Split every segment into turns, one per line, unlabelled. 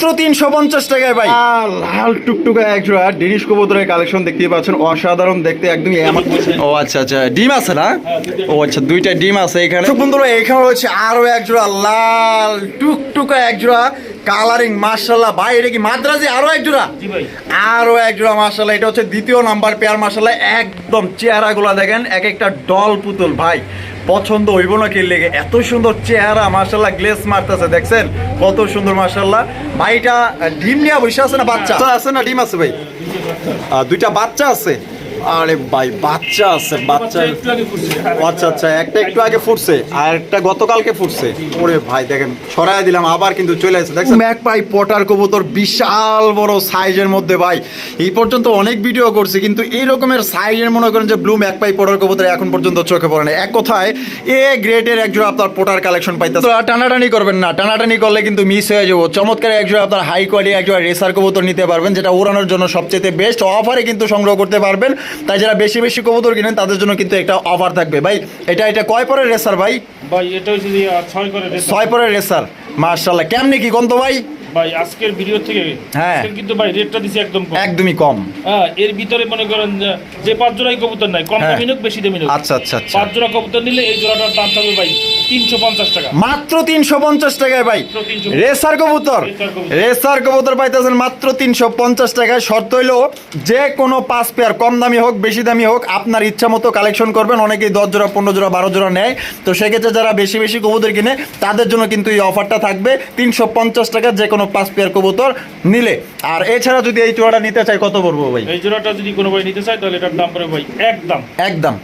মাত্র তিনশো পঞ্চাশ টাকায় ভাই। লাল টুকটুকা একজোড়া ডেনিশ কবুতরের কালেকশন দেখতেই পাচ্ছেন অসাধারণ দেখতে একদমই ও আচ্ছা আচ্ছা ডিম আছে না? ও আচ্ছা দুইটা ডিম আছে এখানে। বন্ধুরা এখানে রয়েছে আরও একজোড়া লাল টুকটুকা একজোড়া কালারিং মার্শাল্লাহ ভাই এটা কি মাদ্রাজি আরও একজোড়া? আরও একজোড়া মার্শাল্লাহ এটা হচ্ছে দ্বিতীয় নাম্বার পেয়ার মার্শাল্লাহ একদম চেহারাগুলো দেখেন এক একটা ডল পুতুল ভাই। পছন্দ হইব না কি লেগে। এত সুন্দর চেহারা মার্শাল্লাহ গ্লেস মারতেছে, দেখছেন? কত সুন্দর মার্শাল্লাহ ভাইটা ডিম নিয়ে বসে আছে না বাচ্চা? আছে না, ডিম আছে ভাই। দুইটা বাচ্চা আছে। আরে ভাই বাচ্চা আছে বাচ্চা। আচ্ছা আচ্ছা একটা একটু আগে ফুটছে আর একটা গতকালকে ফুটছে। ওরে ভাই দেখেন ছড়াই দিলাম আবার কিন্তু চলে আসছে দেখছেন? ম্যাক পাই পটার কবুতর বিশাল বড় সাইজের মধ্যে ভাই। এই পর্যন্ত অনেক ভিডিও করছি কিন্তু এই রকমের সাইজের মনে করেন যে ব্লু ম্যাক পাই পটার কবুতর এখন পর্যন্ত চোখে পড়ে না এক কথায় এ গ্রেডের একজোড়া আপনার পটার কালেকশন পাইতে টানাটানি করবেন না টানাটানি করলে কিন্তু মিস হয়ে যাব। চমৎকার একজোড়া আপনার হাই কোয়ালিটি একজোড়া রেসার কবুতর নিতে পারবেন যেটা উড়ানোর জন্য সবচেয়ে বেস্ট অফারে কিন্তু সংগ্রহ করতে পারবেন। তাই যারা বেশি বেশি কবুতর কিনেন তাদের জন্য কিন্তু একটা অফার থাকবে। ভাই এটা এটা কয় পরের রেসার ভাই?
ভাই এটা হচ্ছে ছয় রেট।
ছয় পরের রেসার মার্শাল্লাহ কেমনি কি কন্ত ভাই?
ভাই আজকের ভিডিও থেকে
হ্যাঁ।
কিন্তু ভাই রেটটা দিছি একদম কম।
একদমই কম।
হ্যাঁ এর ভিতরে মনে করেন যে, পাঁচ জোড়াই কবুতর নাই কম। দামি হোক বেশি দামি হোক
আচ্ছা আচ্ছা আচ্ছা।
পাঁচ জোড়া কবুতর নিলে এই জোড়াটার দাম থাকবে ভাই টাকা।
মাত্র তিনশো পঞ্চাশ টাকায় ভাই। রেসার কবুতর।
রেসার কবুতর।
পাইতেছেন মাত্র তিনশো পঞ্চাশ টাকায়। শর্ত হইল যে কোনো পাঁচ পেয়ার কম দামি হোক বেশি দামি হোক আপনার ইচ্ছা মতো কালেকশন করবেন। অনেকেই দশ জোড়া পনেরো জোড়া বারো জোড়া নেয়। তো সেক্ষেত্রে যারা বেশি বেশি কবুতর কিনে তাদের জন্য কিন্তু এই অফারটা থাকবে। তিনশো পঞ্চাশ টাকা যে কোনো পাঁচ পেয়ার কবুতর নিলে। আর এছাড়া যদি এই চূড়াটা নিতে চাই কত পড়ব ভাই?
এই জোড়াটা যদি কোনো ভাই নিতে চায় তাহলে এটার দাম পড়বে ভাই একদম।
একদম।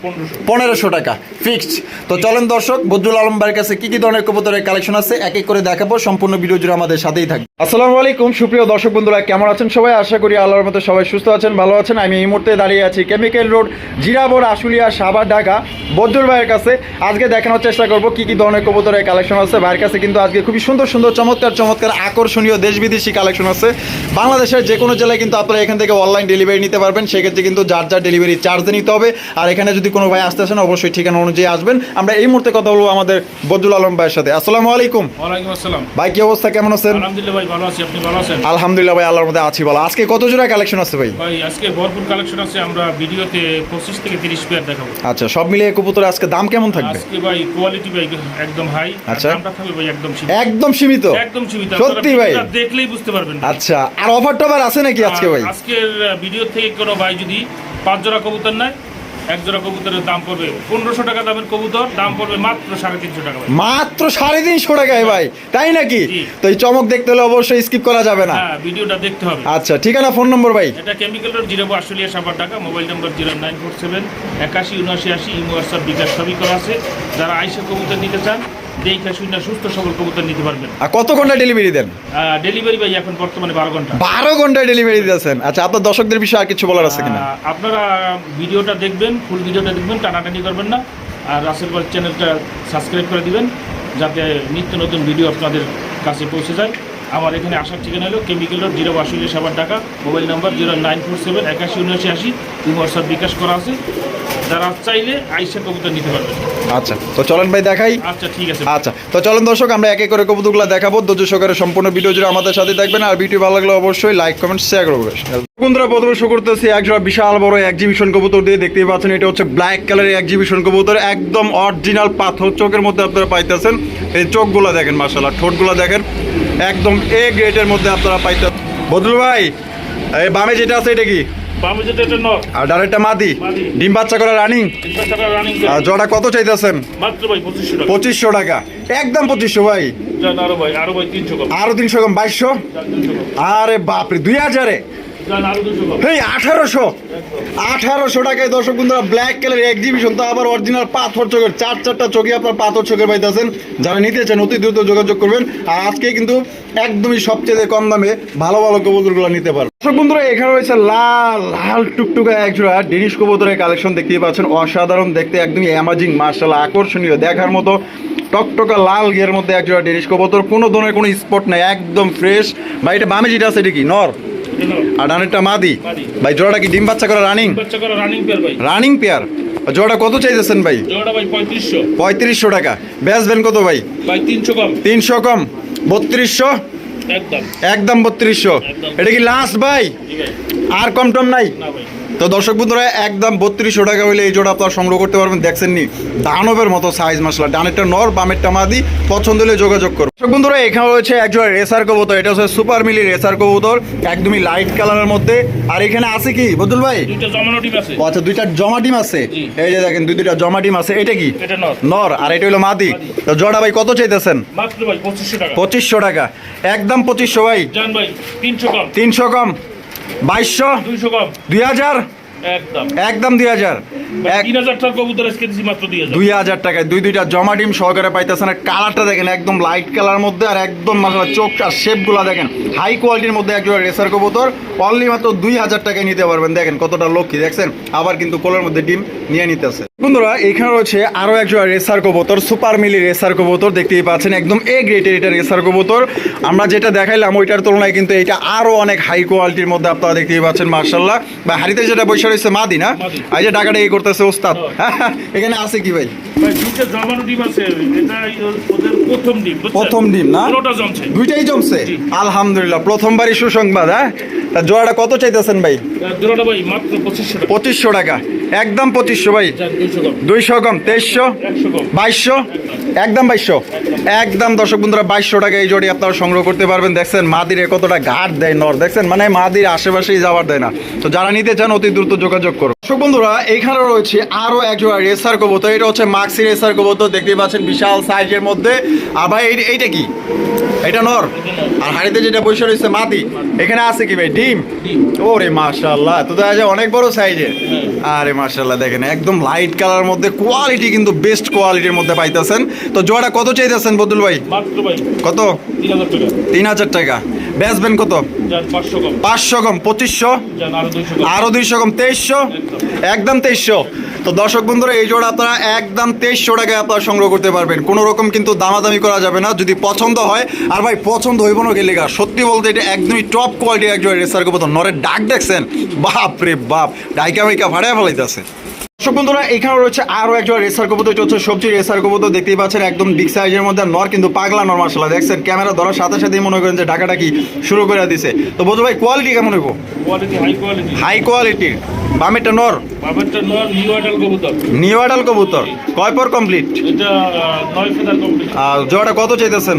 পনেরোশো। টাকা। ফিক্সড তো চলেন দর্শক আলম ভাইয়ের কাছে কি কি ধরনের কবুতরের কালেকশন আছে? এক এক করে দেখাবো। সম্পূর্ণ ভিডিও জুড়ে আমাদের সাথেই থাকবে। আসসালামু আলাইকুম, সুপ্রিয় দর্শক বন্ধুরা, কেমন আছেন সবাই? আশা করি আল্লাহর মতো সবাই সুস্থ আছেন, ভালো আছেন। আমি এই মুহূর্তে দাঁড়িয়ে আছি কেমিক্যাল রোড জিরাবর আশুলিয়া সাভার ঢাকা বদরুল ভাইয়ের কাছে। আজকে দেখানোর চেষ্টা করব কি কি ধরনের কবুতরের কালেকশন আছে। ভাইয়ের কাছে কিন্তু আজকে খুবই সুন্দর সুন্দর, চমৎকার চমৎকার, আকর্ষণীয় দেশ বিদেশি কালেকশন আছে। বাংলাদেশের যে কোনো জেলায় কিন্তু আপনারা এখান থেকে অনলাইন ডেলিভারি নিতে পারবেন। সেক্ষেত্রে কিন্তু যার যার ডেলিভারি চার্জ নিতে হবে। আর এখানে যদি কোনো ভাই আসতে আসেন, অবশ্যই ঠিকানা অনুযায়ী আসবেন। আমরা এই মুহূর্তে কথা বলব আমাদের বদরুল আলম ভাইয়ের সাথে। আসসালামু আলাইকুম।
ওয়ালাইকুম আসসালাম।
ভাই কি অবস্থা? কেমন আছেন?
আলহামদুলিল্লাহ ভাই ভালো আছি। আপনি ভালো আছেন?
আলহামদুলিল্লাহ ভাই আল্লাহর মধ্যে আছি বলো আজকে কত জোড়া কালেকশন আছে ভাই?
ভাই আজকে ভরপুর কালেকশন আছে আমরা ভিডিওতে পঁচিশ থেকে তিরিশ পেয়ার দেখাবো।
আচ্ছা সব মিলিয়ে কবুতর আজকে দাম কেমন থাকবে?
আজকে ভাই কোয়ালিটি ভাই একদম হাই
আচ্ছা।
দামটা থাকবে ভাই একদম সীমিত।
একদম সীমিত?
একদম সীমিত।
সত্যি ভাই?
দেখলেই বুঝতে পারবেন
আচ্ছা আর অফার টফার আছে নাকি আজকে ভাই?
আজকের ভিডিও থেকে কোনো ভাই যদি পাঁচ জোড়া কবুতর নেয় এক জোড়া কবুতরের দাম পড়বে পনেরোশো টাকা দামের কবুতর দাম পড়বে মাত্র সাড়ে তিনশো টাকা
মাত্র সাড়ে তিনশো টাকায় ভাই তাই নাকি। তো এই চমক দেখতে হলে অবশ্যই স্কিপ করা যাবে না।
হ্যাঁ ভিডিওটা দেখতে হবে।
আচ্ছা ঠিকানা ফোন নম্বর ভাই?
এটা chemical road zero Ashulia Savar Dhaka mobile number zero nine four seven একাশি উনআশি আশি ইমো হোয়াটসঅ্যাপ বিকাশ সবই করা আছে। যারা আইসা কবুতর নিতে চান দেখে শুনে সুস্থ সবল কবুতর নিতে পারবেন।
আর কত ঘণ্টা ডেলিভারি দেন?
ডেলিভারি ভাই এখন বর্তমানে বারো ঘণ্টা।
বারো ঘন্টায় ডেলিভারি দিয়েছেন আচ্ছা আপনার দর্শকদের বিষয়ে আর কিছু বলার আছে কিনা?
আপনারা ভিডিওটা দেখবেন ফুল ভিডিওটা দেখবেন টানাটানি করবেন না। আর রাসেল চ্যানেলটা সাবস্ক্রাইব করে দিবেন যাতে নিত্য নতুন ভিডিও আপনাদের কাছে পৌঁছে যায়। আমার এখানে আসার ঠিকানা হলো chemical road zero Ashulia Savar Dhaka mobile number zero nine four seven একাশি উনআশি আশি হোয়াটসঅ্যাপ বিকাশ করা আছে। যারা চাইলে আইসা কবুতর নিতে পারবেন।
আচ্ছা তো চলেন ভাই দেখাই।
আচ্ছা ঠিক আছে।
আচ্ছা তো চলেন দর্শক আমরা এক এক করে কবুতরগুলো দেখাবো। ধৈর্য সহকারে সম্পূর্ণ ভিডিও জুড়ে আমাদের সাথে থাকবেন। আর ভিডিও ভালো লাগলে অবশ্যই লাইক কমেন্ট শেয়ার করব বন্ধুরা প্রথমে শুরু করতেছি একজোড়া বিশাল বড় এক্সিবিশন কবুতর দিয়ে। দেখতেই পাচ্ছেন এটা হচ্ছে ব্ল্যাক কালারের এক্সিবিশন কবুতর। একদম অরিজিনাল পাথর চোখের মধ্যে আপনারা পাইতেছেন। এই চোখগুলো দেখেন মাসাল্লাহ ঠোঁটগুলো দেখেন। একদম এ গ্রেডের মধ্যে আপনারা পাইতে বদলু ভাই এই বামে যেটা আছে এটা কি? আর মাদি। ডিম বাচ্চা করা রানিং আর জোড়া কত চাইতেছেন?
পঁচিশশো টাকা।
একদম পঁচিশশো ভাই।
আরও তিনশো কম।
বাইশশো? আরে বাপরে দুই হাজারে। আঠারোশো। আঠারোশো ব্ল্যাক তো আবার অরিজিনাল পাথর চার চারটা আপনার পাথর পাইতেছেন। যারা যোগাযোগ করবেন। আর আজকে কিন্তু একদমই সবচেয়ে কম দামে ভালো ভালো নিতে এখানে রয়েছে লাল লাল টুকটুকা একজোড়া ডেনিশ কালেকশন দেখতেই পাচ্ছেন। অসাধারণ দেখতে, একদমই অ্যামাজিং মার্শাল আকর্ষণীয় দেখার মতো। টকটকা লাল গিয়ের মধ্যে একজোড়া ডেনিশ কবুতর। কোনো ধরনের কোনো স্পট নাই, একদম ফ্রেশ বা এটা বামে যেটা আছে, এটা কি? নর? আর ডানেরটা মাদি। ভাই জোড়াটা কি ডিম বাচ্চা করা রানিং?
বাচ্চা করা রানিং পেয়ার ভাই।
রানিং পেয়ার জোড়াটা কত চাইতেছেন ভাই?
জোড়া ভাই পঁয়ত্রিশশো।
টাকা। বেচবেন কত ভাই?
ভাই তিনশো কম।
বত্রিশশো?
একদম।
একদম বত্রিশশো। এটা কি লাস্ট ভাই?
ভাই।
আর কম টম নাই?
না ভাই।
তো দর্শক বন্ধুরা একদম বত্রিশশো টাকা হইলে এই জোড়া আপনারা সংগ্রহ করতে পারবেন। দেখছেন নি দানবের মতো সাইজ মশলা ডানেরটা নর বামেরটা মাদি। পছন্দ হলে যোগাযোগ করো দর্শক বন্ধুরা এখানে রয়েছে একজোড়া রেসার কবুতর। এটা হচ্ছে সুপার মিলি রেসার কবুতর। একদমই লাইট কালারের মধ্যে। আর এখানে আছে কি বদুল ভাই? আচ্ছা দুইটা জমা ডিম আছে? এই যে দেখেন দুই দুইটা জমা ডিম আছে। এটা কি?
এটা নর।
নর আর এটা হলো মাদি। তো জোড়া ভাই কত চাইতেছেন?
পঁচিশশো টাকা।
একদম পঁচিশশো ভাই
তিনশো কম।
তিনশো কম। বাইশশো দুই হাজার
একদম।
একদম দুই হাজার।
তিন হাজার টাকার কবুতর আজকে দিচ্ছি মাত্র দুই হাজার।
দুই হাজার টাকায়। দুই দুইটা জমা ডিম সহকারে পাইতেছেন। আর কালারটা দেখেন একদম লাইট কালার মধ্যে আর একদম মাসালা চোখ আর শেপগুলো দেখেন। হাই কোয়ালিটির মধ্যে একজন রেসার কবুতর। অনলি মাত্র দুই হাজার টাকায় নিতে পারবেন। দেখেন কতটা লক্ষ্মী দেখছেন? আবার কিন্তু কোলের মধ্যে ডিম নিয়ে নিতেছে। বন্ধুরা এখানে রয়েছে আরও একজন রেসার কবুতর সুপার মিলি রেসার কবুতর। দেখতেই পাচ্ছেন একদম এ গ্রেটের এটা রেসার কবুতর। আমরা যেটা দেখাইলাম ওইটার তুলনায় কিন্তু এটা আরও অনেক হাই কোয়ালিটির মধ্যে আপনারা দেখতেই পাচ্ছেন মার্শাল্লাহ বা হাড়িতে যেটা বসে রয়েছে মাদি না? এই যে টাকাটা এই করতেছে ওস্তাদ। এখানে আছে কি ভাই?
প্রথম ডিম
না? দুইটাই জমছে। আলহামদুলিল্লাহ প্রথমবারই সুসংবাদ হ্যাঁ? তা জোড়াটা কত চাইতেছেন ভাই?
পঁচিশশো টাকা।
একদম পঁচিশশো ভাই।
দুইশো কম
তেইশশো বাইশশো? একদম বাইশশো। একদম দর্শক বন্ধুরা, বাইশশো টাকা এই জোড়ি আপনারা সংগ্রহ করতে পারবেন। দেখছেন মাদিরে কতটা ঘাট দেয় নর। দেখছেন মানে মাদির আশেপাশেই যাওয়ার দেয় না। তো যারা নিতে চান, অতি দ্রুত যোগাযোগ করো দর্শক বন্ধুরা এখানে রয়েছে আরও এক জোড়া রেসার কবুতর। এটা হচ্ছে মাক্সি রেসার কবুতর দেখতে পাচ্ছেন বিশাল সাইজের মধ্যে। আর ভাই এই- এইটা কি? এটা নর। আর হাড়িতে যেটা বসে রয়েছে মাটি। এখানে আছে কি ভাই? ডিম। ওরে মাশাআল্লাহ তো দেখা যায় অনেক বড় সাইজের। আরে মাশাআল্লাহ দেখেন একদম লাইট কালার মধ্যে কোয়ালিটি কিন্তু বেস্ট কোয়ালিটির মধ্যে পাইতেছেন। তো জোড়া কত চাইতেছেন বদুল ভাই? কত?
তিন হাজার টাকা।
বেচবেন কত?
পাঁচশো কম।
পঁচিশশো?
যান আরও দুইশো কম।
কম তেইশশো? একদম। তেইশশো। তো দর্শক বন্ধুরা এই জোড়া আপনারা একদম তেইশশো টাকায় আপনারা সংগ্রহ করতে পারবেন। কোনো রকম কিন্তু দামাদামি করা যাবে না যদি পছন্দ হয়। আর ভাই পছন্দ হইব না গেলে গা। সত্যি বলতে এটা একদমই টপ কোয়ালিটি একজন রেসার কবুতর নরের ডাক দেখছেন? বাপ রে বাপ ডাইকা মাইকা ভাড়ায় ফেলাইতেছে। দর্শক বন্ধুরা এখানে রয়েছে আরও একজন রেসার কবুতর হচ্ছে সবজি রেসার কবুতর দেখতেই পাচ্ছেন একদম বিগ সাইজের মধ্যে নর কিন্তু পাগলা নর মাসালা দেখছেন ক্যামেরা ধরার সাথে সাথেই মনে করেন যে ডাকাটা কি শুরু করে দিছে। তো বলতো ভাই কোয়ালিটি কেমন হইব?
হাই
কোয়ালিটির বামেরটা নর?
নিউ কবুতর।
নিউ আডাল কবুতর। কয় পর কমপ্লিট জোড়াটা কত চাইতেছেন?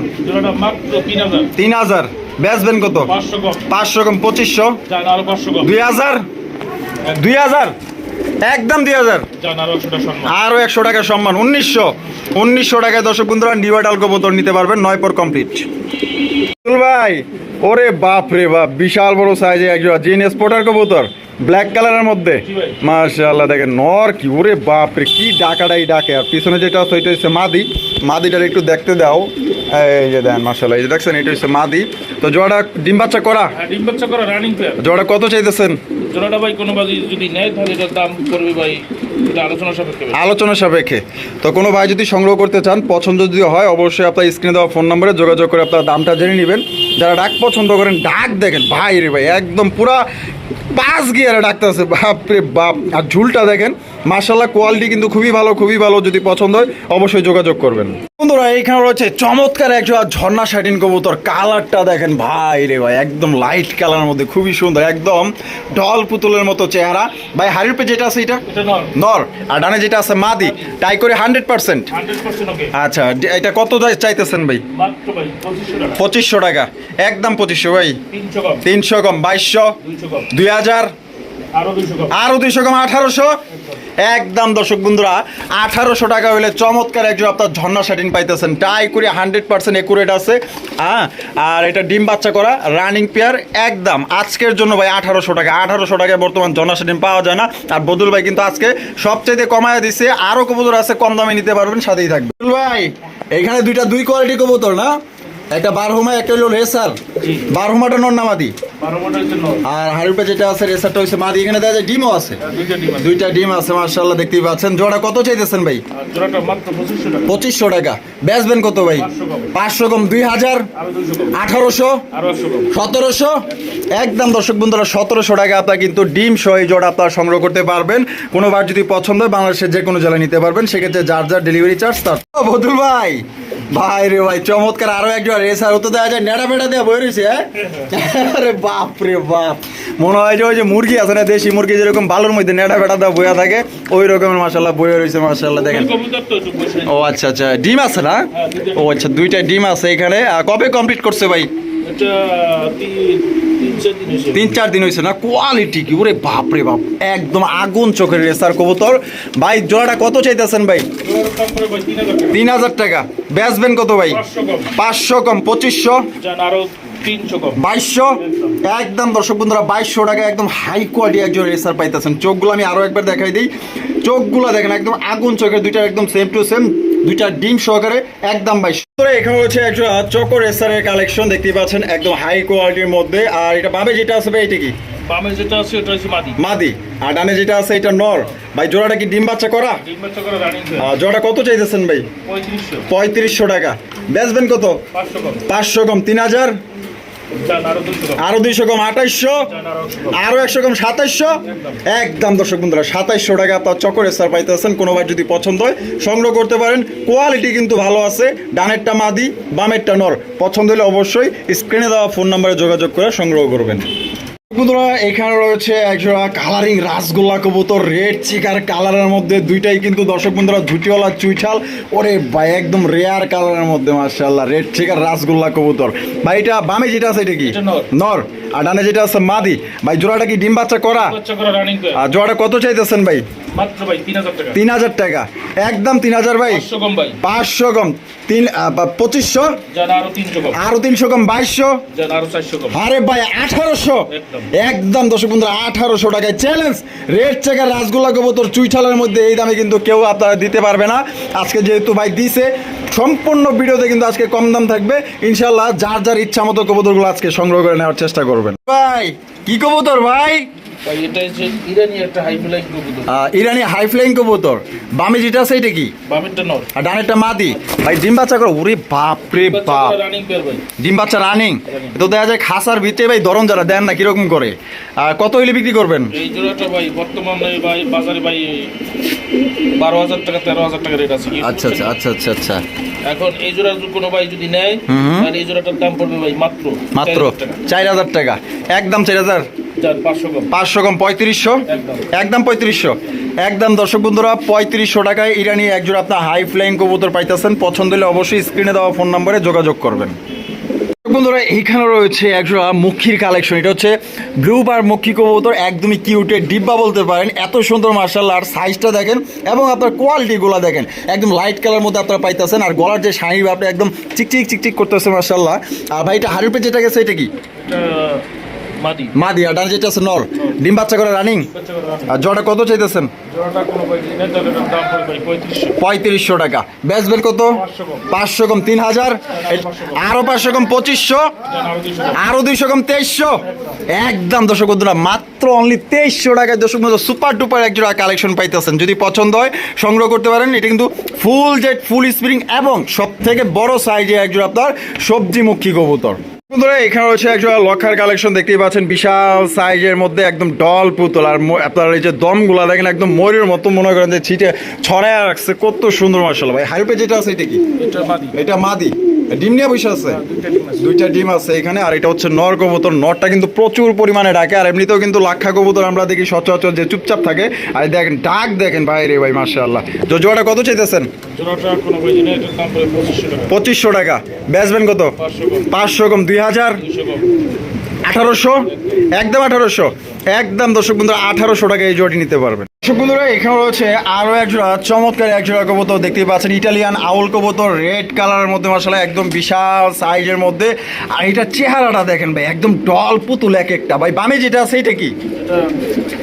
তিন হাজার।
হাজার। কত?
পাঁচশো কম।
পঁচিশশো? দুই হাজার? দুই হাজার? একদম দুই হাজার।
আরও
আরও একশো টাকা সম্মান উনিশশো উনিশশো টাকায় দর্শক বন্ধুরা নিউ আডাল কবুতর নিতে পারবেন নয় পর কমপ্লিট ভাই ওরে বাপ রে বাপ বিশাল বড় সাইজে একজন জিন স্পোর্টার কবুতর ব্ল্যাক কালারের মধ্যে।
ভাই।
দেখেন নর কি ওরে বাপ রে কি ডাকাটাই ডাকে। আর পিছনে যেটা আছে ওইটা হচ্ছে মাদি। মাদিটার একটু দেখতে দাও। এই যে দেন মাশাআল্লাহ এই যে দেখছেন এটা হচ্ছে মাদি। তো জোড়া ডিম বাচ্চা করা?
হ্যাঁ ডিম বাচ্চা করা রানিং
জোড়া কত চাইতেছেন?
জোড়াটা ভাই, কোনো ভাই যদি নেয়, তাহলে এটার দাম ভাই। আলোচনা সাপেক্ষে
আলোচনা সাপেক্ষে। তো কোনো ভাই যদি সংগ্রহ করতে চান, পছন্দ যদি হয়, অবশ্যই আপনার স্ক্রিনে দেওয়া ফোন নম্বরে যোগাযোগ করে আপনার দামটা জেনে নেবেন। যারা ডাক পছন্দ করেন, ডাক দেখেন। ভাই রে ভাই, একদম পুরা পাঁচ গিয়ারে ডাকতে আছে বাপরে বাপ। আর ঝুলটা দেখেন মার্শাল্লাহ কোয়ালিটি কিন্তু খুবই ভালো খুবই ভালো যদি পছন্দ হয় অবশ্যই যোগাযোগ করবেন। বন্ধুরা এইখানে রয়েছে চমৎকার একজন ঝর্ণা শাটিন কবুতর। কালারটা দেখেন ভাই রে ভাই একদম লাইট কালারের মধ্যে খুবই সুন্দর একদম ডল পুতুলের মতো চেহারা। ভাই হাড়ির পে যেটা আছে এটা?
এটা
নর। আর ডানে যেটা আছে মাদি। টাই করে হান্ড্রেড পার্সেন্ট আচ্ছা এটা কত চাই- চাইতেছেন ভাই?
পঁচিশশো টাকা।
একদম পঁচিশশো ভাই।
তিনশো কম।
বাইশশো। দুই হাজার।
আরও
আরও দুইশো কম আঠারোশো। একদম দর্শক বন্ধুরা, আঠারোশো টাকা হলে চমৎকার একজন আপনার ঝর্ণা শাটিন পাইতেছেন। টাই করে হান্ড্রেড পার্সেন্ট একুরেট আছে। হ্যাঁ আর এটা ডিম বাচ্চা করা রানিং পেয়ার একদম। আজকের জন্য ভাই আঠারোশো টাকা। আঠারোশো টাকায় বর্তমান ঝর্ণা শাটিন পাওয়া যায় না। আর বদুল ভাই কিন্তু আজকে সবচেয়ে কমায় দিছে। আরও কবুতর আছে, কম দামে নিতে পারবেন, সাথেই থাকবে। বদুল ভাই, এখানে দুইটা দুই কোয়ালিটি কবুতর না? একটা বারহুমা একটা হলো রেসার। বারহুমাটা
মোটা হচ্ছে নয়
আর হারুপে যেটা আছে রেসারটা হচ্ছে মাদি। এখানে দেখা যায় ডিমও আছে।
দুইটা ডিম আছে।
মার্শাল্লাহ দেখতেই পাচ্ছেন। জোড়া কত চাইতেছেন ভাই?
পঁচিশশো টাকা।
বেচবেন কত ভাই?
পাঁচশো কম।
দুই হাজার আঠারোশো সতেরোশো। একদম দর্শক বন্ধুরা সতেরোশো টাকা আপনার কিন্তু ডিম সহ এই জোড়া আপনার সংগ্রহ করতে পারবেন। কোনোবার যদি পছন্দ হয় বাংলাদেশের যে কোনো জেলায় নিতে পারবেন। সেক্ষেত্রে যার যার ডেলিভারি চার্জ তার বদুল ভাই ভাই রে ভাই চমৎকার আরও একজন রেসার হতে দেওয়া যায় নেড়া বেড়া দেওয়া বই রয়েছে হ্যাঁ? আরে বাপ রে বাপ। মনে হয় যে ওই যে মুরগি আছে না দেশি মুরগি যেরকম বালুর মধ্যে নেড়া বেড়া দেওয়া বইয়া থাকে ওই রকমের মাসাল্লাহ বইয়া রয়েছে মাসাল্লাহ দেখেন। ও আচ্ছা আচ্ছা ডিম আছে না?
হ্যাঁ,
ও আচ্ছা দুইটা ডিম আছে এখানে। কবে কমপ্লিট করছে ভাই?
তিন চার দিন
হয়েছে। না? কোয়ালিটি কি ওরে বাপ রে বাপ। একদম আগুন চোখের রেসার কবুতর। ভাই জোড়াটা কত চাইতেছেন ভাই?
তিন হাজার টাকা।
তিন বেচবেন কত ভাই?
পাঁচশো কম।
পঁচিশশো? বাইশশো? একদম দর্শক বন্ধুরা বাইশশো টাকা একদম হাই কোয়ালিটি একজন রেসার পাইতেছেন। চোখগুলো আমি আরও একবার দেখাই দিই। চোখগুলো দেখেন একদম আগুন চোখের দুইটা একদম সেম টু সেম দুইটা ডিম সহকারে একদম বাইশ। এখানে হচ্ছে একটা চকো রেসারের কালেকশন দেখতে পাচ্ছেন একদম হাই কোয়ালিটির মধ্যে। আর এটা বাবে যেটা আছে ভাই এটা কি?
বামে যেটা আছে ওটা হচ্ছে মাদি।
মাদি। আর ডানে যেটা আছে এটা নর। ভাই জোড়াটা কি ডিম বাচ্চা করা?
ডিম বাচ্চা করে রানিং
জোড়াটা কত চাইতেছেন ভাই? টাকা। বেচবেন কত?
পাঁচশো কম।
পাঁচশো কম। তিন হাজার? আরও দুইশো কম
আঠাইশো আরও একশো কম
সাতাইশশো। একদম দর্শক বন্ধুরা, সাতাইশশো টাকা আপনার চকরে স্যার পাইতেছেন কোনো ভাই যদি পছন্দ হয়, সংগ্রহ করতে পারেন। কোয়ালিটি কিন্তু ভালো আছে, ডানেরটা মাদি, বামেরটা নর। পছন্দ হলে অবশ্যই স্ক্রিনে দেওয়া ফোন নাম্বারে যোগাযোগ করে সংগ্রহ করবেন। বন্ধুরা এখানে রয়েছে একজোড়া কালারিং রাসগোল্লা কবুতর রেড চিকার কালারের মধ্যে দুইটাই কিন্তু দর্শক বন্ধুরা ঝুটিওয়ালা চুইঠাল ওরে ভাই একদম রেয়ার কালারের মধ্যে মার্শাল্লাহ রেড চিকার রাসগোল্লা কবুতর। ভাই এটা বামে যেটা আছে এটা কি?
নর।
আর ডানে যেটা আছে মাদি। ভাই জোড়াটা কি ডিম বাচ্চা করা? আর জোড়াটা কত চাইতেছেন ভাই?
তিন হাজার টাকা।
একদম তিন হাজার ভাই।
পাঁচশো কম
তিন পঁচিশশো?
আরও তিনশো কম।
বাইশশো?
আরে
ভাই আঠারোশো? একদম। দর্শক বন্ধুরা আঠারোশো টাকায় চ্যালেঞ্জ রেড চেকার রাসগোল্লা কবুতর চুইঠালের মধ্যে এই দামে কিন্তু কেউ আপনারা দিতে পারবে না। আজকে যেহেতু ভাই দিছে, সম্পূর্ণ ভিডিওতে কিন্তু আজকে কম দাম থাকবে। ইনশাল্লাহ যার যার ইচ্ছা মতো কবুতরগুলো আজকে সংগ্রহ করে নেওয়ার চেষ্টা করবেন। ভাই, কি কবুতর ভাই?
ইরানি হাই ফ্লাইং কবুতর।
বামে যেটা আছে এটা কি? আর ডানেরটা মাদি। ভাই ডিম বাচ্চা করো ওরে বাপ। রে বাপ ডিম বাচ্চা রানিং তো দেখা যায় খাসার ভিতরে ভাই যারা দেন না কীরকম করে। আর কত হইলে বিক্রি করবেন?
এই জোড়াটা ভাই বর্তমানে ভাই বাজারে ভাই বারো হাজার টাকা তেরো হাজার টাকা রেট আছে।
আচ্ছা আচ্ছা আচ্ছা আচ্ছা আচ্ছা।
এখন এই কোনো ভাই যদি নেয়
হুম হুম।
তাহলে এই জোড়াটার দাম পড়বে ভাই মাত্র
মাত্র চার হাজার টাকা। একদম চার হাজার।
পাঁচশো কম।
পঁয়ত্রিশশো?
একদম।
পঁয়ত্রিশশো। একদম দর্শক বন্ধুরা পঁয়ত্রিশশো টাকায় ইরানি একজোড়া আপনার হাই ফ্লাইং কবুতর পাইতেছেন। পছন্দ হলে অবশ্যই স্ক্রিনে দেওয়া ফোন নম্বরে যোগাযোগ করবেন। বন্ধুরা এইখানে রয়েছে একজোড়া মুখির কালেকশন এটা হচ্ছে ব্লু বার মুখী কবুতর একদমই কিউটের ডিব্বা বলতে পারেন। এত সুন্দর মার্শাল আর সাইজটা দেখেন এবং আপনার কোয়ালিটিগুলো দেখেন। একদম লাইট কালার মধ্যে আপনারা পাইতেছেন। আর গলার যে শাড়ি আপনি একদম চিকচিক চিকচিক করতেছে মার্শাল্লাহ আর ভাই এটা হাড়ির যেটা গেছে এটা কি?
মাদি।
মাদি আর ডান যেটা আছে নর। ডিম বাচ্চা করে রানিং। আর জোড়া কত চাইতেছেন?
পঁয়ত্রিশশো।
টাকা। বেচবেন কত?
পাঁচশো কম।
তিন হাজার। আরও পাঁচশো কম পঁচিশশো।
যান আরও দুশো কম।
আরও দুইশো কম তেইশশো। একদম দর্শক বন্ধুরা মাত্র অনলি তেইশশো টাকায় দর্শক বন্ধু সুপার ডুপার একজোড়া কালেকশন পাইতেছেন। যদি পছন্দ হয় সংগ্রহ করতে পারেন। এটা কিন্তু ফুল জেট ফুল স্প্রিং এবং সব থেকে বড় সাইজে একজোড়া আপনার সবজিমুখী কবুতর। বন্ধুরা এখানে রয়েছে একজোড়া লক্ষার কালেকশন দেখতেই পাচ্ছেন বিশাল সাইজের মধ্যে একদম ডল পুতল। আর আপনার এই যে দমগুলা দেখেন একদম ময়ূরের মতো মনে করেন যে ছিটে ছড়ায় রাখছে কত সুন্দর মার্শাল ভাই। হাইপে যেটা আছে এটা কি?
এটা মাদি।
এটা মাদি। ডিম নিয়ে বসে আছে?
দুইটা ডিম আছে
ডিম আছে এখানে আর এটা হচ্ছে নর কবুতর। নরটা কিন্তু প্রচুর পরিমাণে ডাকে আর এমনিতেও কিন্তু লাক্ষা কবুতর আমরা দেখি সচরাচর যে চুপচাপ থাকে। আর দেখেন ডাক দেখেন ভাই রে ভাই মার্শাল্লাহ তো জোড়াটা কত চাইতেছেন?
জোড়াটা পঁচিশশো টাকা।
বেচবেন কত?
পাঁচশো কম।
দুই হাজার? আঠারোশো? একদম আঠারোশো। একদম দর্শক বন্ধুরা আঠারোশো টাকা এই জোড়ি নিতে পারবেন। বন্ধুরা এখানে রয়েছে আরও একজোড়া চমৎকার একজোড়া কবুতর দেখতেই পাচ্ছেন। ইটালিয়ান আউল কবুতর রেড কালারের মধ্যে মশলা একদম বিশাল সাইজের মধ্যে। আর এটা চেহারাটা দেখেন ভাই একদম ডল পুতুল এক একটা। ভাই বামে যেটা আছে এটা কি?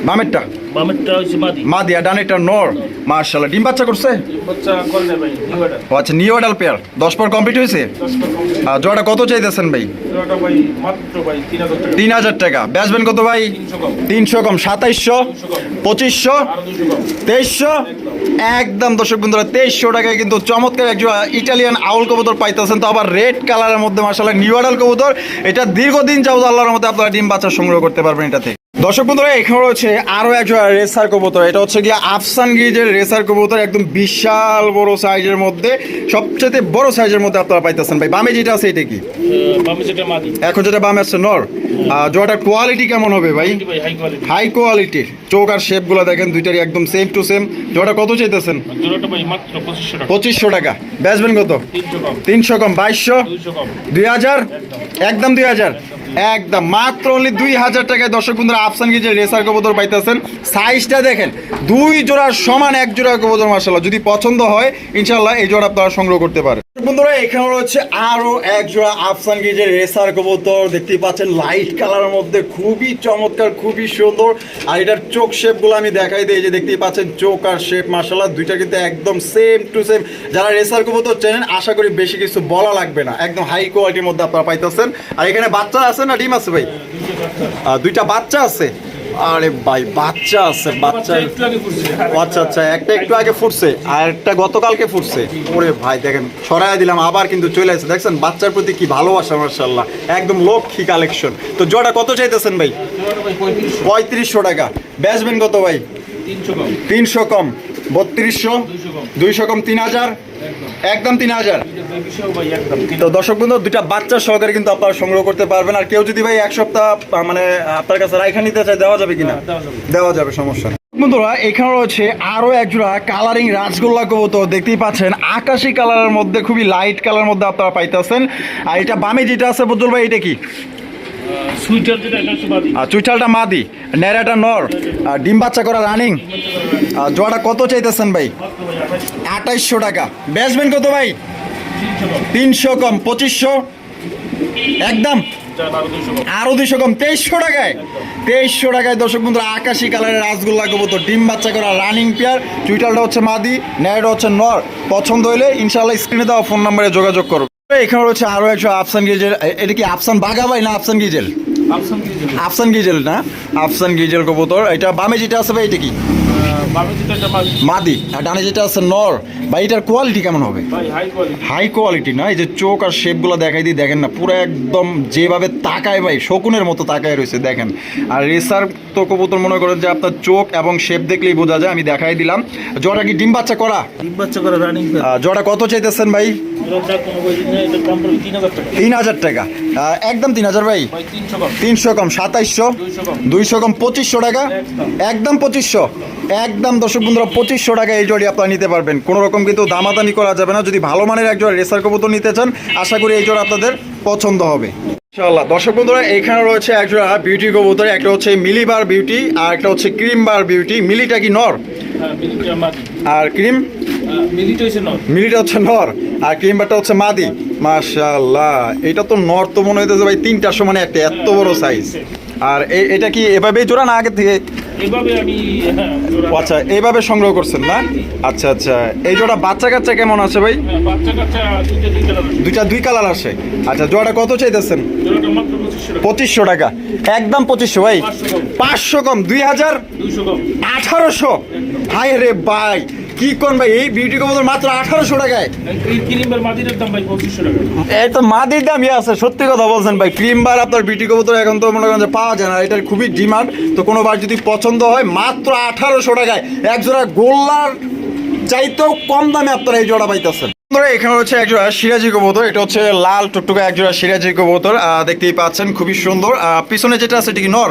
বামেরটা?
বামেরটা হচ্ছে মাদি।
মা দিয়া ডানেরটা নর। মার্শাল্লাহ ডিম বাচ্চা করছে? ও আচ্ছা নিউ অ্যাডাল পেয়ার দশ পর কমপ্লিট হয়েছে আর জোড়াটা কত চাইতেছেন ভাই?
তিন হাজার টাকা।
বেচবেন কত ভাই?
তিনশো কম।
সাতাইশশো? পঁচিশশো?
আরও
তেইশশো? একদম দর্শক বন্ধুরা তেইশশো টাকায় কিন্তু চমৎকার একজন ইটালিয়ান আউল কবুতর পাইতেছেন। তো আবার রেড কালারের মধ্যে মাসাল্লাহ নিউ আডাল কবুতর। এটা দীর্ঘদিন যাবত আল্লাহর মধ্যে আপনারা ডিম বাচ্চা সংগ্রহ করতে পারবেন এটা থেকে দর্শক বন্ধুরা এখানে রয়েছে আরও একজন রেসার কবুতর। এটা হচ্ছে গিয়ে আফসান গিজের রেসার কবুতর একদম বিশাল বড় সাইজের মধ্যে সবচেয়ে বড় সাইজের মধ্যে আপনারা পাইতেছেন। ভাই বামে যেটা আছে এটা কি? এখন যেটা বামে আছে নর। আর জোয়াটার কোয়ালিটি কেমন হবে ভাই?
হাই
কোয়ালিটির চোখ আর শেপগুলো দেখেন দুইটারই একদম সেম টু সেম জোড়া কত চাইতেছেন?
জোড়াটা পঁচিশশো টাকা।
বেচবেন কত?
তিনশো কম।
বাইশশো? দুই হাজার? একদম। দুই হাজার? একদম, মাত্র অনলি দুই হাজার টাকায় দর্শক বন্ধুরা আফসান যে রেসার কবুতর পাইতেছেন। সাইজটা দেখেন, দুই জোড়ার সমান এক জোড়া কবুতর মার্শাল্লাহ যদি পছন্দ হয় ইনশাল্লাহ এই জোড়া আপনারা সংগ্রহ করতে পারেন। বন্ধুরা, এখানে রয়েছে আরও এক জোড়া আফসান যে রেসার কবুতর। দেখতেই পাচ্ছেন লাইট কালারের মধ্যে খুবই চমৎকার, খুবই সুন্দর। আর এটার চোখ শেপগুলো আমি দেখাই দিই যে দেখতেই পাচ্ছেন চোখ আর শেপ মার্শাল্লাহ দুইটা কিন্তু একদম সেম টু সেম যারা রেসার কবুতর চেনেন, আশা করি বেশি কিছু বলা লাগবে না। একদম হাই কোয়ালিটির মধ্যে আপনারা পাইতেছেন। আর এখানে বাচ্চা আছে না, ডিম আছে ভাই? দুইটা বাচ্চা আছে। আরে ভাই বাচ্চা আছে বাচ্চা। আচ্ছা আচ্ছা একটা একটু আগে ফুটছে আর একটা গতকালকে ফুটছে। ওরে ভাই দেখেন সরাই দিলাম আবার কিন্তু চলে আসছে। দেখছেন বাচ্চার প্রতি কি ভালোবাসা মার্শাল্লাহ একদম লক্ষ্মী কালেকশন তো জোড়া কত চাইতেছেন ভাই?
পঁয়ত্রিশশো।
টাকা। বেচবেন কত ভাই?
তিনশো কম।
তিনশো কম। বত্রিশশো
দুইশো কম
তিন হাজার
একদম
তিন হাজার। তো দর্শক বন্ধু দুইটা বাচ্চা সহকারে কিন্তু আপনারা সংগ্রহ করতে পারবেন। আর কেউ যদি ভাই এক সপ্তাহ মানে আপনার কাছে রাইখা নিতে চায় দেওয়া যাবে কিনা?
দেওয়া যাবে।
সমস্যা বন্ধুরা এখানে রয়েছে আরও একজোড়া কালারিং রাজগোল্লা কবুতর। দেখতেই পাচ্ছেন আকাশি কালারের মধ্যে খুবই লাইট কালার মধ্যে আপনারা পাইতেছেন। আর এটা বামে যেটা আছে বুঝল ভাই এটা কি? চুইঠালটা মাদি, নেড়াটা নর, আর ডিম বাচ্চা করা রানিং। আর জোড়াটা কত চাইতেছেন ভাই? আঠাইশশো টাকা। বেচবেন কত ভাই?
তিনশো কম,
পঁচিশশো? একদম?
আরও দুইশো কম,
তেইশশো টাকায়। তেইশশো টাকায়, দর্শক বন্ধুরা, আকাশি কালারের রাসগোল্লা তো ডিম বাচ্চা করা রানিং পেয়ার। চুইটালটা হচ্ছে মাদি, নেড়টা হচ্ছে নর। পছন্দ হলে ইনশাল্লাহ স্ক্রিনে দেওয়া ফোন নাম্বারে যোগাযোগ করো এখানে রয়েছে আরও একশো আফসান গিজেল। এটা কি আফসান বাঘা না আফসান গিজেল? আফসান গিজেল। না? আফসান গিজেল কবুতর। এটা বামে যেটা আসবে এটা কি? মাদি আর ডানে যেটা আছে নর ভাই এটার কোয়ালিটি কেমন হবে?
হাই কোয়ালিটি
হাই না এই যে চোখ আর শেপগুলো দেখাই দিই দেখেন না পুরো একদম যেভাবে তাকায় ভাই শকুনের মতো তাকায় রয়েছে দেখেন। আর রেসার তো কবুতর মনে করেন যে আপনার চোখ এবং শেপ দেখলেই বোঝা যায় আমি দেখাই দিলাম। জোড়া কি ডিম বাচ্চা করা?
ডিম বাচ্চা করে রানিং
আহ, কত চাইতেছেন ভাই?
তিন হাজার টাকা।
একদম তিন হাজার ভাই।
তিনশো কম।
সাতাইশশো
দুইশো কম।
পঁচিশশো টাকা?
একদম।
পঁচিশশো। একদম দর্শক বন্ধুরা পঁচিশশো টাকা এই জোড়ি আপনারা নিতে পারবেন। কোনো রকম কিন্তু দামাদামি করা যাবে না। যদি ভালো মানের এক জোড়া রেসার কবুতর নিতে চান আশা করি এই জোড়া আপনাদের পছন্দ হবে। ইনশাআল্লাহ। দর্শক বন্ধুরা এখানে রয়েছে এক জোড়া বিউটি কবুতর একটা হচ্ছে মিলি বার বিউটি আর একটা হচ্ছে ক্রিম বার বিউটি মিলিটা কি নর? আর ক্রিম?
মিলিটা নয়
মিলিটা হচ্ছে নর আর ক্রিম বাটা হচ্ছে মাদি। মাশাল্লাহ এটা তো নর তো মনে হইতেছে ভাই তিনটার সমানে একটা এত বড় সাইজ আর এটা কি এভাবেই জোড়া না আগে থেকে
এভাবে আমি হ্যাঁ,
আচ্ছা এইভাবে সংগ্রহ করছেন না? আচ্ছা আচ্ছা। এই জোড়া বাচ্চা কাচ্চা কেমন আছে ভাই?
হ্যাঁ, দুইটা দুই কালার
আসে। আচ্ছা জোড়াটা কত চাইতেছেন?
পঁচিশশো টাকা।
একদম পঁচিশশো ভাই।
পাঁচশো কম।
দুই হাজার আঠারোশো। হাই রে ভাই। কি কোন ভাই? এই বিউটি কবুতর মাত্র আঠারোশো টাকায়। এই তো মাদির দামই আছে সত্যি কথা বলছেন ভাই। ক্রিম বার আপনার বিউটি কবুতর এখন তো মনে করেন যে পাওয়া যায় না এটার খুবই ডিমান্ড তো কোনো বার যদি পছন্দ হয় মাত্র আঠারোশো টাকায়। এক জোড়া গোল্লার চাইতেও কম দামে আপনারা এই জোড়া পাইতেছেন। বন্ধুরা, এখানে হচ্ছে একজোড়া সিরাজি কবুতর। এটা হচ্ছে লাল টুকটুকা একজোড়া সিরাজি কবুতর। দেখতেই পাচ্ছেন খুবই সুন্দর। পিছনে যেটা আছে এটা কি নর?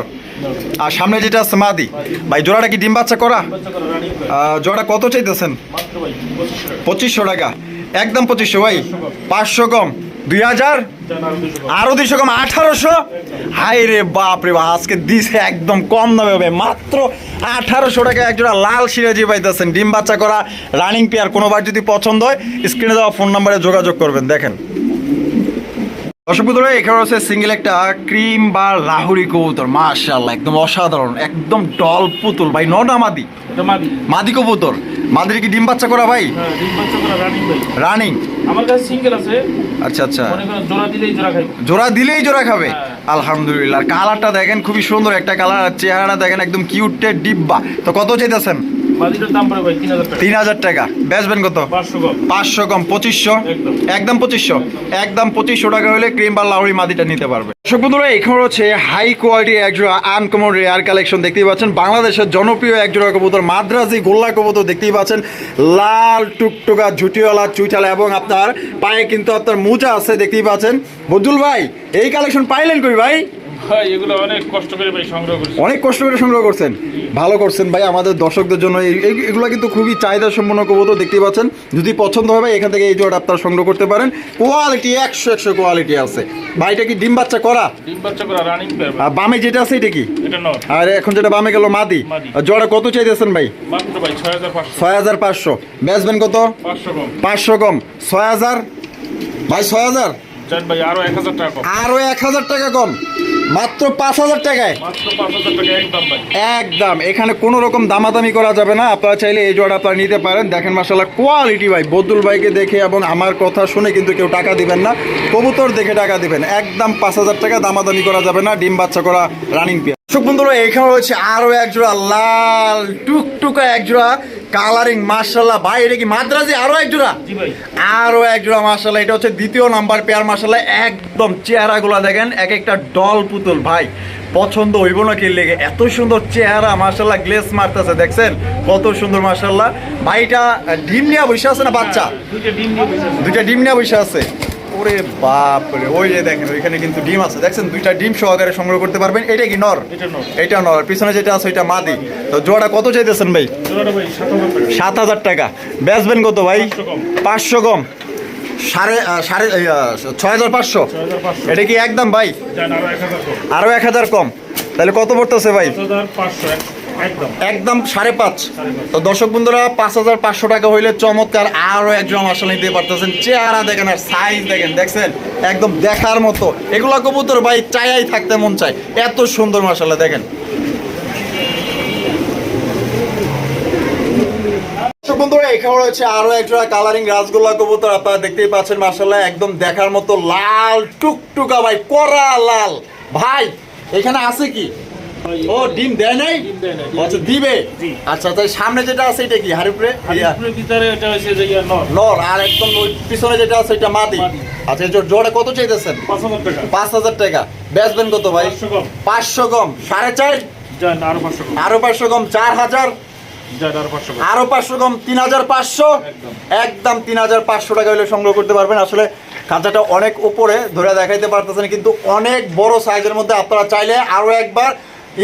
আর সামনে যেটা আছে মাদি। ভাই জোড়াটা কি ডিম বাচ্চা করা?
বাচ্চা করে রানিং
আহ, জোড়া কত চাইতেছেন?
পঁচিশশো টাকা।
একদম পঁচিশশো ভাই। পাঁচশো কম। দুই হাজার?
আরও দুইশো কম,
আঠারোশো? হাই রে বাপ রে বাপ, আজকে দিছে একদম কম দামে হবে, মাত্র আঠারোশো টাকা একজোড়া লাল সিরাজি পাইতেছেন। ডিম বাচ্চা করা রানিং পেয়ার কোনোবার যদি পছন্দ হয় স্ক্রিনে দেওয়া ফোন নাম্বারে যোগাযোগ করবেন, দেখেন। বন্ধুরা এখানে হচ্ছে সিঙ্গেল একটা ক্রিম বা লাহুরি কবুতর মাশাআল্লাহ একদম অসাধারণ একদম ডল পুতুল। ভাই নটা মাদি?
মাদি।
কবুতর। মাদির কি ডিম বাচ্চা করা ভাই?
হ্যাঁ রানিং আমার কাছে সিঙ্গেল আছে।
আচ্ছা আচ্ছা।
জোড়া দিলেই জোড়া খাইব।
জোড়া দিলেই জোড়া খাবে?
হ্যাঁ।
আলহামদুলিল্লাহ। আর কালারটা দেখেন খুবই সুন্দর একটা কালার চেহারাটা দেখেন একদম কিউটের ডিব্বা। তো কত চাইতেছেন?
তিন হাজার টাকা।
বেচবেন কত?
পাঁচশো কম।
পঁচিশশো?
একদম।
পঁচিশশো? একদম পঁচিশশো টাকা হলে ক্রিম বা লাউরি মাদিটা নিতে পারবে। দর্শক বন্ধুরা এখানে হচ্ছে হাই কোয়ালিটি একজোড়া আনকমন রেয়ার কালেকশন দেখতেই পাচ্ছেন। বাংলাদেশের জনপ্রিয় একজোড়া কবুতর মাদ্রাজি গোল্লা কবুতর দেখতেই পাচ্ছেন। লাল টুকটুকা ঝুটিওয়ালা চুইঠালা এবং আপনার পায়ে কিন্তু আপনার মোজা আছে দেখতেই পাচ্ছেন। বদুল ভাই এই কালেকশন পাইলেন কই ভাই?
ভাই এগুলো অনেক কষ্ট করে ভাই সংগ্রহ করছি
অনেক কষ্ট করে সংগ্রহ করছেন। ভালো করছেন ভাই আমাদের দর্শকদের জন্য এগুলো কিন্তু খুবই চাহিদা সম্পন্ন কবুতর দেখতেই পাচ্ছেন। যদি পছন্দ হয় ভাই এখান থেকে এই জোড়া আপনারা সংগ্রহ করতে পারেন। কোয়ালিটি একশো একশো কোয়ালিটি আছে। ভাইটা কি ডিম বাচ্চা করা?
ডিম বাচ্চা করা রানিং
আর বামে যেটা আছে এটা কি?
এটা নর
আর এখন যেটা বামে গেল মাদি। জোড়া কত চাইতেছেন ভাই?
মাত্র ভাই ছয় হাজার পাঁচশো।
ছয় হাজার পাঁচশো। বেচবেন কত?
পাঁচশো কম।
পাঁচশো কম। ছয় হাজার? ভাই ছয় হাজার?
ভাই আরও এক হাজার টাকা কম।
টাকা কম। মাত্র পাঁচ হাজার টাকায়?
একদম
একদম। এখানে কোনো রকম দামাদামি করা যাবে না। আপনারা চাইলে এই জোড়া আপনারা নিতে পারেন। দেখেন মাসাল্লাহ কোয়ালিটি ভাই। বদুল ভাইকে দেখে এবং আমার কথা শুনে কিন্তু কেউ টাকা দিবেন না। কবুতর দেখে টাকা দিবেন। একদম পাঁচ হাজার টাকা দামাদামি করা যাবে না। ডিম বাচ্চা করা রানিং পেয়ার দর্শক বন্ধুরা এখানে রয়েছে আরও এক জোড়া লাল টুকটুকা এক জোড়া কালারিং মার্শাল্লাহ ভাই এটা কি মাদ্রাজি আরও এক জোড়া?
জি
আরও এক জোড়া মার্শাল্লাহ এটা হচ্ছে দ্বিতীয় নাম্বার পেয়ার মার্শাল্লাহ একদম চেহারাগুলো দেখেন এক একটা ডল পুতুল। ভাই পছন্দ হইব না কি লেগে? এত সুন্দর চেহারা মার্শাল্লাহ গ্লেস মারতেছে দেখছেন? কত সুন্দর মার্শাল্লাহ ভাইটা ডিম নিয়ে বসে আছে না বাচ্চা?
বসে
দুইটা ডিম নিয়ে বসে আছে। ওরে বাপ রে ওই যে দেখেন ওইখানে কিন্তু ডিম আছে। দেখছেন? দুইটা ডিম সহকারে সংগ্রহ করতে পারবেন। এটা কি নর?
এটা নর।
পিছনে যেটা আছে ওইটা মাদি। তো জোড়া কত চাইতেছেন ভাই?
সাত হাজার টাকা।
বেচবেন কত ভাই?
পাঁচশো কম।
সাড়ে সাড়ে ছয় হাজার পাঁচশো। এটা কি একদম ভাই?
যান আরও এক হাজার কম।
আরও এক হাজার কম। তাহলে কত পড়তেছে ভাই?
একদম।
সাড়ে পাঁচ। তো দর্শক বন্ধুরা, পাঁচ হাজার পাঁচশো টাকা হইলে চমৎকার আরও একজন আসলে নিতে পারতেছেন। চেহারা দেখেন আর সাইজ দেখেন, দেখছেন? একদম দেখার মতো। এগুলা কবুতর ভাই চাইয়াই থাকতে মন চায়। এত সুন্দর মাসাল্লাহ দেখেন। বন্ধুরা, এখানে রয়েছে আরও একজোড়া কালারিং কবুতর। আপনারা দেখতেই পাচ্ছেন একদম দেখার মতো লাল, টুকটুকা ভাই লাল। ভাই, এখানে আছে কি? ও ডিম দেয় নাই। আচ্ছা দিবে? আচ্ছা তাই সামনে যেটা আছে এটা কি? হারিপুরে?
ভিতরে এটা হচ্ছে যে নর।
আর একদম ওই পিছনে যেটা আছে এটা মাদি। আচ্ছা এই জো- জোড়া কত চাইতেছেন?
পাঁচ হাজার টাকা।
বেচবেন কত ভাই?
পাঁচশো কম।
সাড়ে চার?
আরও পাঁচশো কম।
কম চার হাজার?
আরও পাঁচশো কম।
তিন হাজার পাঁচশো?
একদম।
তিন হাজার পাঁচশো টাকা হলে সংগ্রহ করতে পারবেন। আসলে খাঁচাটা অনেক উপরে ধরে দেখাইতে পারতেছেন কিন্তু অনেক বড় সাইজের মধ্যে আপনারা চাইলে আরও একবার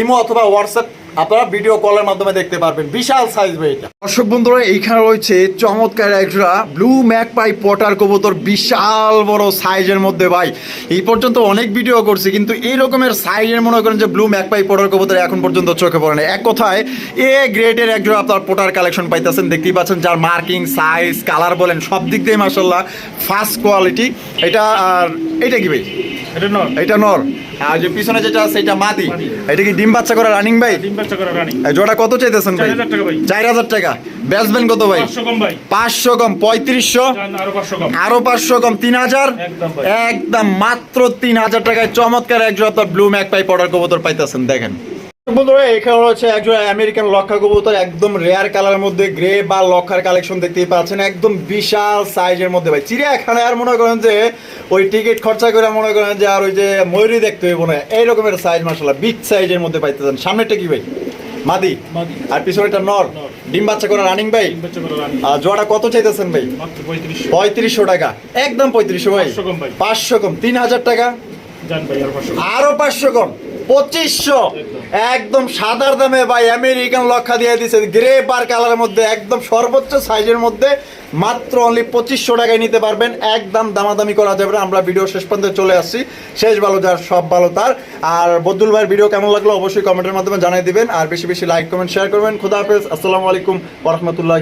ইমো অথবা হোয়াটসঅ্যাপ, আপনারা ভিডিও কলের মাধ্যমে দেখতে পারবেন। বিশাল সাইজ এটা। দর্শক বন্ধুরা, এইখানে রয়েছে চমৎকার একটা ব্লু ম্যাক পাই পটার কবুতর, বিশাল বড় সাইজের মধ্যে ভাই। এই পর্যন্ত অনেক ভিডিও করছি, কিন্তু এই রকমের সাইজের মনে করেন যে ব্লু ম্যাক পাই পটার কবুতর এখন পর্যন্ত চোখে পড়ে না এক কথায়, এ গ্রেডের একজন আপনার পটার কালেকশন পাইতেছেন, দেখতেই পাচ্ছেন যার মার্কিং সাইজ কালার বলেন, সব দিক দিয়ে মাসাল্লাহ ফার্স্ট কোয়ালিটি এটা আর, এটা কি ভাই?
এটা নর।
এটা নর। আর যে পিছনে যেটা আছে এটা মাদি। এটা কি ডিম বাচ্চা করা রানিং ভাই?
ডিম বাচ্চা করা রানিং
জোড়া কত চাইতেছেন ভাই?
4,000 টাকা ভাই।
চার হাজার টাকা। বেচবেন কত ভাই?
পাঁচশো কম ভাই।
পাঁচশো কম পঁয়ত্রিশশো।
যান আরও পাঁচশো কম।
আরও পাঁচশো কম তিন হাজার।
একদম ভাই।
একদম মাত্র তিন হাজার টাকায় চমৎকার একজন আপনার ব্লু ম্যাক পাই পড়ার কবুতর পাইতেছেন দেখেন। বন্ধুরা এখানে হচ্ছে একজন আমেরিকান লক্ষা কবুতর একদম রেয়ার কালারের মধ্যে গ্রে বা লক্ষার কালেকশন দেখতেই পাচ্ছেন একদম বিশাল সাইজের মধ্যে। ভাই চিড়িয়াখানায় আর মনে করেন যে ওই টিকিট খরচা করে মনে করেন যে আর ওই যে ময়ূরী দেখতে হইব না। এই রকমের সাইজ মাসাল্লাহ বিগ সাইজের মধ্যে পাইতেছেন। সামনেটা কি ভাই? মাদি। আর পিছনেটা নর। ডিম বাচ্চা করা রানিং ভাই? আর জোড়া কত চাইতেছেন ভাই?
পঁয়ত্রিশশো।
টাকা। একদম পঁয়ত্রিশশো ভাই।
পাঁচশো কম
তিন হাজার টাকা?
আরও পাঁচশো কম।
পঁচিশশো। একদম সাদার দামে ভাই আমেরিকান লক্ষা দিয়ে দিচ্ছে গ্রে বার কালারের মধ্যে, একদম সর্বোচ্চ সাইজের মধ্যে মাত্র অনলি পঁচিশশো টাকায় নিতে পারবেন। একদম দামাদামি করা যাবে না। আমরা ভিডিও শেষ পর্যন্ত চলে আসছি। শেষ ভালো যার, সব ভালো তার। আর বদুল ভাইয়ের ভিডিও কেমন লাগল অবশ্যই কমেন্টের মাধ্যমে জানিয়ে দিবেন। আর বেশি বেশি লাইক কমেন্ট শেয়ার করবেন। খুদা হাফেজ। আসসালামু আলাইকুম ওরহমতুল্লাহ